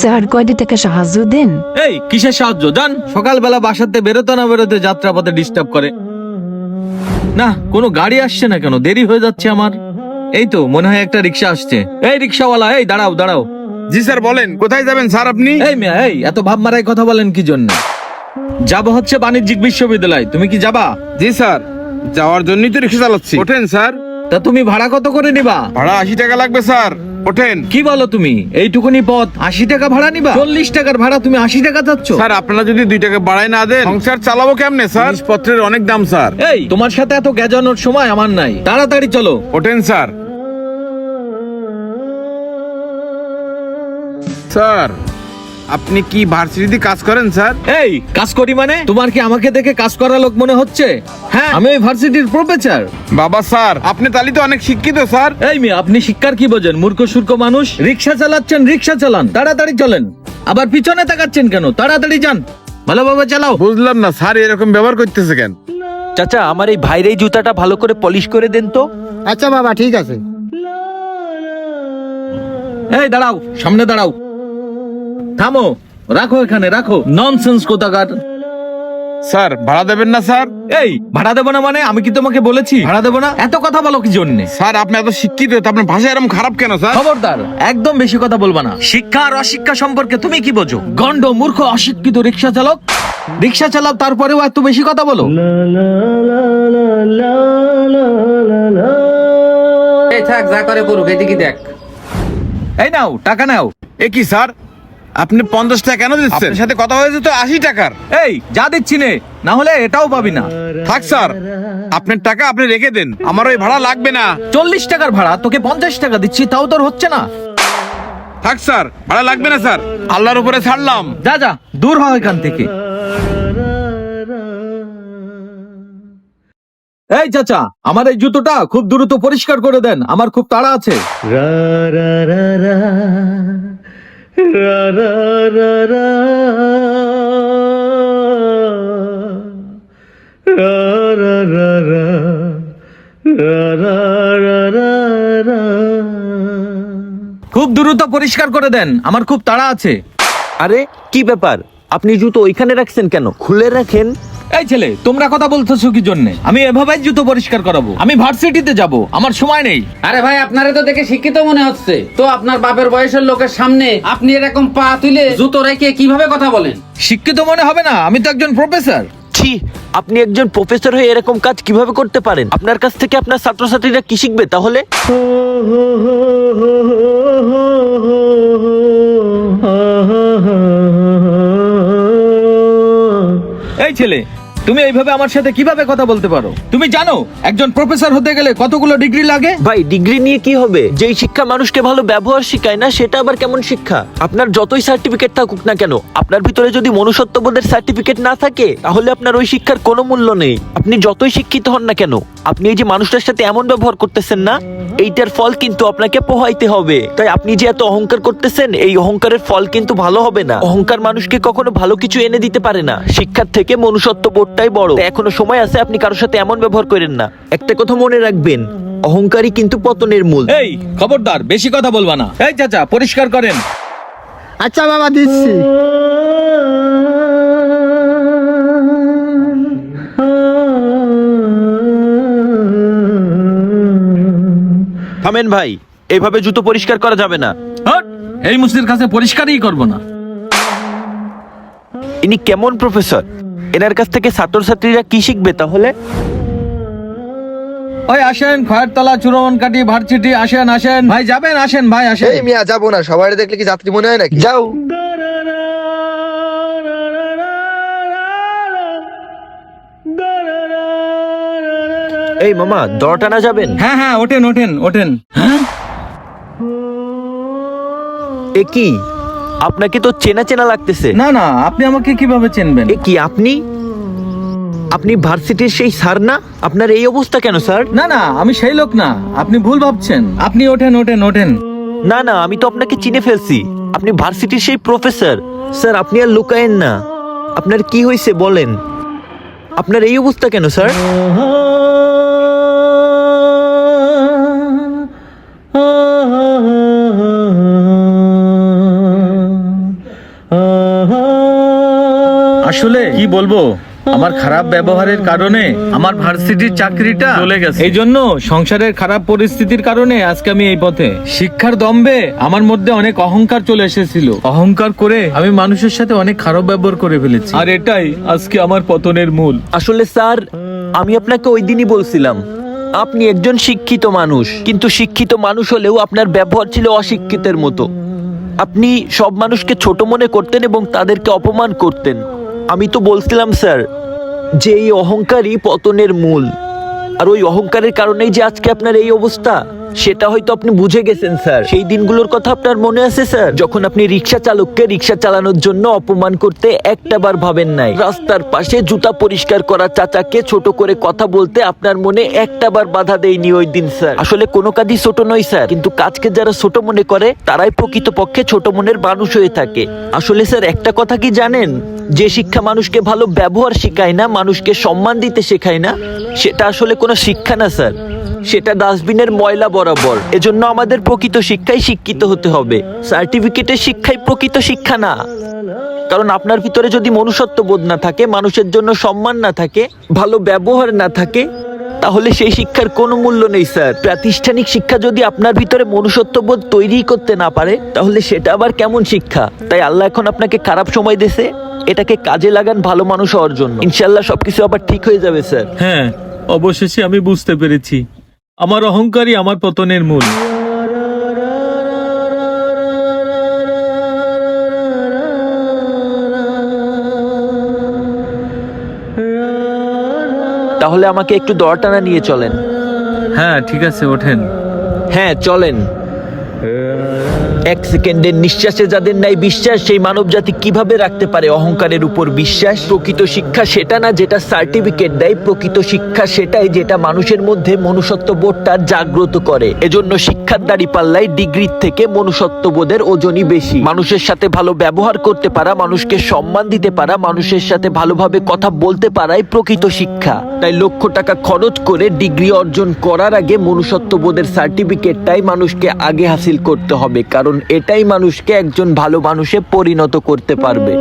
Sir কয়টি থেকে সাহায্য দেন? এই কিসের সাহায্য? জান সকালবেলা বাসাতে বেরোতে না বেরোতে যাত্রাপথে ডিস্টার্ব করে। না কোনো গাড়ি আসছে না কেন? দেরি হয়ে যাচ্ছে আমার। এই তো মনে হয় একটা রিক্সা আসছে। এই রিক্সাওয়ালা এই দাঁড়াও দাঁড়াও। জি স্যার বলেন কোথায় যাবেন স্যার আপনি? এই মিয়া এই এত ভাব মারাই কথা বলেন কি জন্য? যাব হচ্ছে বাণিজ্যিক বিশ্ববিদ্যালয়। তুমি কি যাবা? জি স্যার যাওয়ার জন্যই তো রিক্সা চালাচ্ছি। ওঠেন স্যার। তা তুমি ভাড়া কত করে নিবা? ভাড়া আশি টাকা লাগবে স্যার। ওঠেন। কি বলো তুমি? এইটুকুনি পথ। আশি টাকা ভাড়া নিবা? চল্লিশ টাকার ভাড়া তুমি আশি টাকা চাচ্ছ। স্যার আপনারা যদি দুই টাকা বাড়ায় না দেন সংসার চালাবো কেমনে স্যার? জিনিসপত্রের অনেক দাম স্যার। এই তোমার সাথে এত গেজানোর সময় আমার নাই। তাড়াতাড়ি চলো। ওঠেন স্যার। স্যার আপনি কি ভার্সিটিতে কাজ করেন স্যার? এই কাজ করি মানে? তোমার কি আমাকে দেখে কাজ করা লোক মনে হচ্ছে? হ্যাঁ। আমি ওই ভার্সিটির প্রফেসর বাবা স্যার আপনি তাহলে তো অনেক শিক্ষিত স্যার। এই মেয়ে আপনি শিক্ষার কি বোঝেন? মূর্খ সূর্খ মানুষ? রিক্সা চালাচ্ছেন রিক্সা চালান। তাড়াতাড়ি চলেন। আবার পিছনে তাকাচ্ছেন কেন? তাড়াতাড়ি যান। ভালোভাবে চালাও। বুঝলাম না স্যার এরকম ব্যবহার করতেছে কেন? চাচা আমার এই ভাইয়ের এই জুতাটা ভালো করে পলিশ করে দেন তো। আচ্ছা বাবা ঠিক আছে। এই দাঁড়াও সামনে দাঁড়াও। থামো রাখো এখানে রাখো। ননসেন্স কোথাকার। স্যার ভাড়া দেবেন না স্যার? এই ভাড়া দেবো না মানে? আমি কি তোমাকে বলেছি? ভাড়া দেবো না? এত কথা বলো কি জন্যে? স্যার আপনি এত শিক্ষিত তো আপনার ভাষা এরকম খারাপ কেন স্যার? খবরদার একদম বেশি কথা বলবা না। শিক্ষা আর অশিক্ষা সম্পর্কে তুমি কি বোঝো? গন্ড মূর্খ অশিক্ষিত রিক্সা চালক? রিক্সা চালাও তারপরেও এত বেশি কথা বলো। এই থাক যা করে করুক এদিকে দেখ। এই নাও টাকা নাও। এ কি স্যার? আপনি পঞ্চাশ টাকা কেন দিচ্ছেন? সাথে কথা হয়েছে তো আশি টাকার। এই যা দিচ্ছি নে না হলে এটাও পাবি না। থাক স্যার আপনার টাকা আপনি রেখে দেন আমার ওই ভাড়া লাগবে না। চল্লিশ টাকার ভাড়া তোকে পঞ্চাশ টাকা দিচ্ছি তাও তোর হচ্ছে না। থাক স্যার ভাড়া লাগবে না স্যার আল্লাহর উপরে ছাড়লাম। যা যা দূর হয় এখান থেকে। এই চাচা আমার এই জুতোটা খুব দ্রুত পরিষ্কার করে দেন আমার খুব তাড়া আছে। খুব দ্রুত পরিষ্কার করে দেন, আমার খুব তাড়া আছে। আরে, কি ব্যাপার? আপনি জুতো ওইখানে রাখছেন কেন? খুলে রাখেন? এই ছেলে তোমরা কথা বলতেছো কি জন্য? আমি এভাবেই জুতো পরিষ্কার করাবো। আমি ভার্সিটিতে যাব আমার সময় নেই। আরে ভাই আপনারে তো দেখে শিক্ষিত মনে হচ্ছে। তো আপনার বাপের বয়সের লোকের সামনে আপনি এরকম পা তুলে জুতো রেখে কীভাবে কথা বলেন? শিক্ষিত মনে হবে না আমি তো একজন প্রফেসর ছি আপনি একজন প্রফেসর হয়ে এরকম কাজ কীভাবে করতে পারেন? আপনার কাছ থেকে আপনার ছাত্রছাত্রীরা কি শিখবে তাহলে? এই ছেলে তুমি এইভাবে আমার সাথে কীভাবে কথা বলতে পারো? তুমি জানো, একজন প্রফেসর হতে গেলে কতগুলো ডিগ্রি লাগে? ভাই, ডিগ্রি নিয়ে কি হবে? যেই শিক্ষা মানুষকে ভালো ব্যবহার শেখায় না, সেটা আবার কেমন শিক্ষা? আপনার যতই সার্টিফিকেট থাকুক না কেন, আপনার ভিতরে যদি মনুষ্যত্ববোধের সার্টিফিকেট না থাকে, তাহলে আপনার ওই শিক্ষার কোনো মূল্য নেই। আপনি যতই শিক্ষিত হন না কেন আপনি এই যে মানুষটার সাথে এমন ব্যবহার করতেছেন না এইটার ফল কিন্তু আপনাকে পোহাইতে হবে। তাই আপনি যে এত অহংকার করতেছেন এই অহংকারের ফল কিন্তু ভালো হবে না। অহংকার মানুষকে কখনো ভালো কিছু এনে দিতে পারে না। শিক্ষার থেকে মনুষ্যত্ব বোধটাই বড়। এখনও সময় আছে আপনি কারোর সাথে এমন ব্যবহার করেন না। একটা কথা মনে রাখবেন অহংকারই কিন্তু পতনের মূল। এই খবরদার বেশি কথা বলবা না। এই চাচা পরিষ্কার করেন। আচ্ছা বাবা দিচ্ছি। থামেন ভাই এভাবে জুতো পরিষ্কার করা যাবে না। হট! এই মুসলির কাছে পরিষ্কারই করব না। ইনি কেমন প্রফেসর? এনার কাছ থেকে ছাত্রছাত্রীরা কি শিখবে তাহলে? ওই আসেন খয়েরতলা চুরমন কাটি ভার্সিটি আসেন আসেন। ভাই যাবেন আসেন ভাই আসেন। এই মিয়া যাব না সবাই দেখলে কি যাত্রী মনে হয় নাকি? যাও। এই মামা দর টানা যাবেন? হ্যাঁ হ্যাঁ ওঠেন ওঠেন ওঠেন। হ্যাঁ? এ কি? আপনাকে তো চেনা চেনা লাগতেছে। না না আপনি আমাকে কীভাবে চিনবেন? এ কি আপনি? আপনি ভার্সিটির সেই স্যার না? আপনার এই অবস্থা কেন স্যার? না না আমি সেই লোক না। আপনি ভুল ভাবছেন। আপনি ওঠেন ওঠেন ওঠেন। না না আমি তো আপনাকে চিনে ফেলছি। আপনি ভার্সিটির সেই প্রফেসর। স্যার আপনি আর লুকায়েন না। আপনার কি হয়েছে বলেন। আপনার এই অবস্থা কেন স্যার? আসলে কি বলব? আমার খারাপ ব্যবহারের কারণে আমার ভার্সিটির চাকরিটা চলে গেছে। এই জন্য সংসারের খারাপ পরিস্থিতির কারণে আজকে আমি এই পথে। শিক্ষার দম্বে আমার মধ্যে অনেক অহংকার চলে এসেছিল। অহংকার করে আমি মানুষের সাথে অনেক খারাপ ব্যবহার করে ফেলেছি। আর এটাই আজকে আমার পতনের মূল। আসলে স্যার আমি আপনাকে ওই দিনই বলছিলাম আপনি একজন শিক্ষিত মানুষ কিন্তু শিক্ষিত মানুষ হলেও আপনার ব্যবহার ছিল অশিক্ষিতের মতো। আপনি সব মানুষকে ছোট মনে করতেন এবং তাদেরকে অপমান করতেন। আমি তো বলছিলাম, স্যার, যে এই অহংকারই পতনের মূল। আর ওই অহংকারের কারণেই যে আজকে আপনার এই অবস্থা। সেটা হয়তো আপনি বুঝে গেছেন, স্যার। সেই দিনগুলোর কথা আপনার মনে আছে, স্যার? যখন আপনি রিক্সা চালককে রিক্সা চালানোর জন্য অপমান করতে একটা বার ভাবেন নাই, রাস্তার পাশে জুতা পরিষ্কার করা চাচাকে ছোট করে কথা বলতে আপনার মনে একটা বার বাধা দেয়নি ওই দিন, স্যার। আসলে কোনো কাজই ছোট নয়, স্যার। কিন্তু কাজকে যারা ছোট মনে করে, তারাই প্রকৃতপক্ষে ছোট মনের মানুষ হয়ে থাকে। আসলে, স্যার, একটা কথা কি জানেন? যে শিক্ষা মানুষকে ভালো ব্যবহার শেখায় না, মানুষকে সম্মান দিতে শেখায় না, সেটা আসলে কোনো শিক্ষা না, স্যার। সেটা ডাস্টবিনের ময়লা বরাবর। এজন্য আমাদের প্রকৃত শিক্ষায় শিক্ষিত হতে হবে। সার্টিফিকেটের শিক্ষাই প্রকৃত শিক্ষা না। কারণ আপনার ভিতরে যদি মনুষ্যত্ব বোধ না থাকে, মানুষের জন্য সম্মান না থাকে, ভালো ব্যবহার না থাকে, তাহলে সেই শিক্ষার কোনো মূল্য নেই, স্যার। প্রাতিষ্ঠানিক শিক্ষা যদি আপনার ভিতরে মনুষ্যত্ব বোধ তৈরি করতে না পারে, তাহলে সেটা আবার কেমন শিক্ষা? তাই আল্লাহ এখন আপনাকে খারাপ সময় দেশে এটাকে কাজে লাগান ভালো মানুষ হওয়ার জন্য। ইনশাল্লাহ সবকিছু আবার ঠিক হয়ে যাবে, স্যার। হ্যাঁ অবশেষে আমি বুঝতে পেরেছি। আমার অহংকারই আমার পতনের মূল। তাহলে আমাকে একটু দরটানা নিয়ে চলেন। হ্যাঁ ঠিক আছে ওঠেন। হ্যাঁ চলেন। এক সেকেন্ডের নিঃশ্বাসে যাদের নাই বিশ্বাস, সেই মানব জাতি কীভাবে রাখতে পারে অহংকারের উপর বিশ্বাস? প্রকৃত শিক্ষা সেটা না যেটা সার্টিফিকেট দেয়, প্রকৃত শিক্ষা সেটাই যেটা মানুষের মধ্যে মনুষ্যত্ব বোধটা জাগ্রত করে। এজন্য শিক্ষার দাড়ি পাল্লায় ডিগ্রির থেকে মনুষ্যত্ব বোধের ওজনই বেশি। মানুষের সাথে ভালো ব্যবহার করতে পারা, মানুষকে সম্মান দিতে পারা, মানুষের সাথে ভালোভাবে কথা বলতে পারাই প্রকৃত শিক্ষা। তাই লক্ষ টাকা খরচ করে ডিগ্রি অর্জন করার আগে মনুষ্যত্ব বোধের সার্টিফিকেটটাই মানুষকে আগে হাসিল করতে হবে, কারণ এটাই মানুষকে একজন ভালো মানুষে পরিণত করতে পারবে।